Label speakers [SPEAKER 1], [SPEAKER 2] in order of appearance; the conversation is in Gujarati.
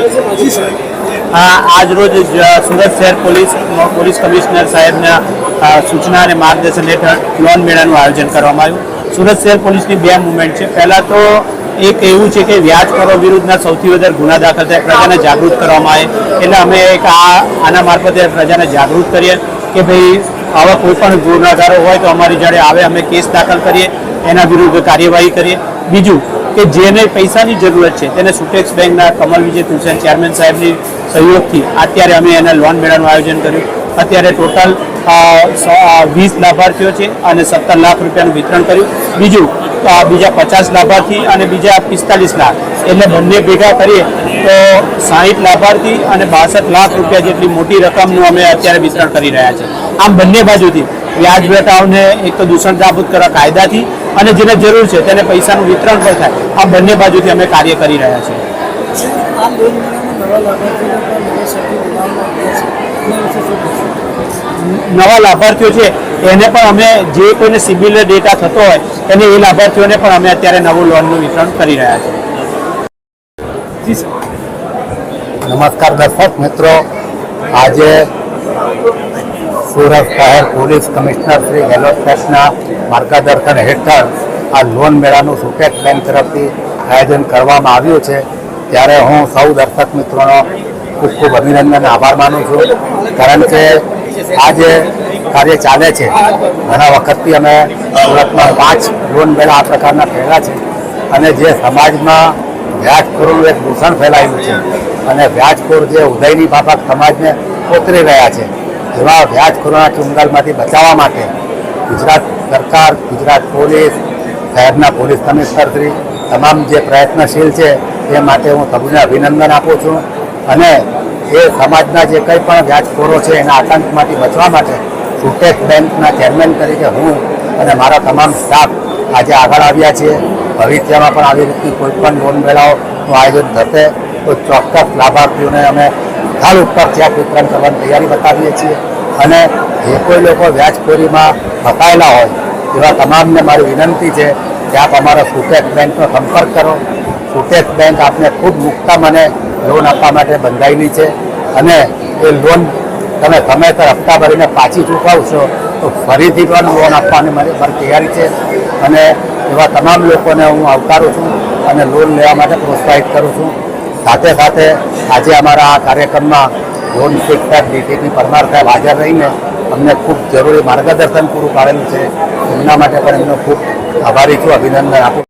[SPEAKER 1] આજ રોજ સુરત શહેર પોલીસ પોલીસ કમિશનર સાહેબના સૂચના અને માર્ગદર્શન હેઠળ લોન મેળાનું આયોજન કરવામાં આવ્યું. સુરત શહેર પોલીસની બે મુવમેન્ટ છે. પહેલાં તો એક એવું છે કે વ્યાજ કરો વિરુદ્ધના સૌથી વધારે ગુના દાખલ થાય, પ્રજાને જાગૃત કરવામાં આવે. એટલે અમે એક આ, આના મારફતે પ્રજાને જાગૃત કરીએ કે ભાઈ આવા કોઈ પણ હોય તો અમારી જોડે આવે, અમે કેસ દાખલ કરીએ, એના વિરુદ્ધ કાર્યવાહી કરીએ. બીજું કે જેને પૈસાની જરૂરત છે, તેને સુટેક્સ બેંકના કમલ વિજય તુલસેન ચેરમેન સાહેબની સહયોગથી અત્યારે અમે એને લોન મેળાનું આયોજન કર્યું. અત્યારે ટોટલ વીસ લાભાર્થીઓ છે અને સત્તર લાખ રૂપિયાનું વિતરણ કર્યું. બીજું બીજા પચાસ લાભાર્થી અને બીજા પિસ્તાલીસ લાખ. એટલે બંને ભેગા કરીએ તો સાહીઠ લાભાર્થી અને બાસઠ લાખ રૂપિયા જેટલી મોટી રકમનું અમે અત્યારે વિતરણ કરી રહ્યા છે. આમ બંને બાજુથી વ્યાજ વેટાઓને એક તો દૂષણ નાબૂદ કરવા કાયદાથી અને જેને જરૂર છે તેને પૈસાનું વિતરણ પણ થાય. આ બંને બાજુથી અમે કાર્ય કરી રહ્યા છીએ.
[SPEAKER 2] નવા લાભાર્થીઓ છે, એના
[SPEAKER 1] પણ અમે જે કોઈને સિબિલ ડેટા થતો હોય, એને એ લાભાર્થીઓને પણ અમે અત્યારે નવું લોનનું વિતરણ કરી રહ્યા છીએ.
[SPEAKER 3] નમસ્કાર દર્શક મિત્રો. આજે સુરત શહેર પોલીસ કમિશનર શ્રી ગેલોટના માર્ગદર્શન હેઠળ આ લોન મેળાનું સુકેટ બેંક તરફથી આયોજન કરવામાં આવ્યું છે. ત્યારે હું સૌ દર્શક મિત્રોનો ખૂબ ખૂબ અભિનંદન આભાર માનું છું. કારણ કે આ જે કાર્ય ચાલે છે, ઘણા વખતથી અમે સુરતમાં પાંચ લોન મેળા આ પ્રકારના થયેલા છે અને જે સમાજમાં વ્યાજખોરોનું એક દૂષણ ફેલાયું છે અને વ્યાજખોર જે ઉદયની બાબત સમાજને કોતરી રહ્યા છે, એવા વ્યાજખોરોના ચુંગાલમાંથી બચાવવા માટે ગુજરાત સરકાર, ગુજરાત પોલીસ શહેરના પોલીસ કમિશનરશ્રી, તમામ જે પ્રયત્નશીલ છે એ માટે હું સૌને અભિનંદન આપું છું. અને એ સમાજના જે કંઈ પણ વ્યાજખોરો છે એના આતંકમાંથી બચવા માટે સુટેક બેંકના ચેરમેન તરીકે હું અને મારા તમામ સ્ટાફ આજે આગળ આવ્યા છીએ. ભવિષ્યમાં પણ આવી રીતની કોઈ પણ લોન મેળાઓનું આયોજન થશે. તો ચોક્કસ લાભાર્થીઓને અમે હાલ ઉપર ચેક વિતરણ કરવાની તૈયારી બતાવીએ છીએ. અને જે કોઈ લોકો વ્યાજખોરીમાં ફસાયેલા હોય, એવા તમામને મારી વિનંતી છે કે આપ અમારા સુટેક બેંકનો સંપર્ક કરો. સુટેક બેંક આપને ખૂબ મુક્તા મને લોન આપવા માટે બંધાયેલી છે અને એ લોન તમે સમયસર હપ્તા ભરીને પાછી ચૂકવશો તો ફરીથી પણ લોન આપવાની મારી મારી તૈયારી છે અને એવા તમામ લોકોને હું આવકારું છું અને લોન લેવા માટે પ્રોત્સાહિત કરું છું. સાથે સાથે આજે અમારા આ કાર્યક્રમમાં લોન શીખ સાહેબ ડીટીપી પરમાર સાહેબ હાજર રહીને અમને ખૂબ જરૂરી માર્ગદર્શન પૂરું પાડેલું છે. એમના માટે પણ એમનો ખૂબ આભારી છું, અભિનંદન આપું